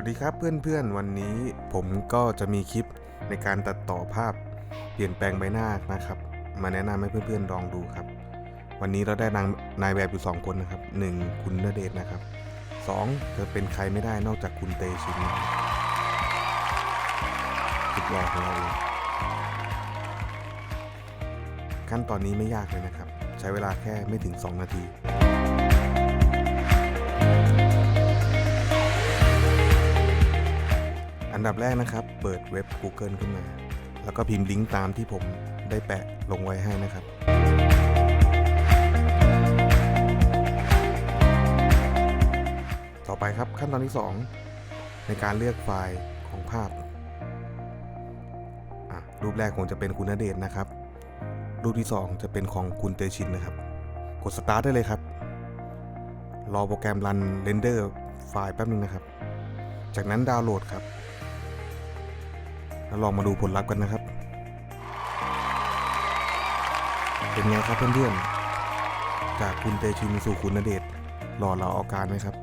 สดีครับเพื่อนๆ วันนี้ผมก็จะมีคลิปในการตัดต่อภาพเปลี่ยนแปลงใบหน้านะครับ มาแนะนำให้เพื่อนๆลองดูครับ วันนี้เราได้นางนายแบบอยู่ 2 คนนะครับ 1. คุณณเดชนะครับ 2. จะเป็นใครไม่ได้นอกจากคุณเตชินนะครับสุดหล่อของเราเองขั้นตอนนี้ไม่ยากเลยนะครับ ใช้เวลาแค่ไม่ถึง 2 นาที ดับแรกนะครับ เปิดเว็บ Google ขึ้นมา แล้วก็พิมพ์ลิงก์ตามที่ผมได้แปะลงไว้ให้นะครับต่อไปครับขั้นตอนที่ 2 ในการเลือกไฟล์ของภาพ รูปแรกคงจะเป็นคุณณเดชน์นะครับ รูปที่ 2 จะเป็นของคุณเตชินนะครับ กดสตาร์ทได้เลยครับ รอโปรแกรมรันเรนเดอร์ไฟล์แป๊บนึงนะครับ จากนั้นดาวน์โหลดครับ แล้วลองมาดูผลลัพธ์กันนะครับ เป็นไงครับเพื่อนๆ จากคุณเตชินสู่คุณณเดชหล่อเหลาเอาการไหมครับ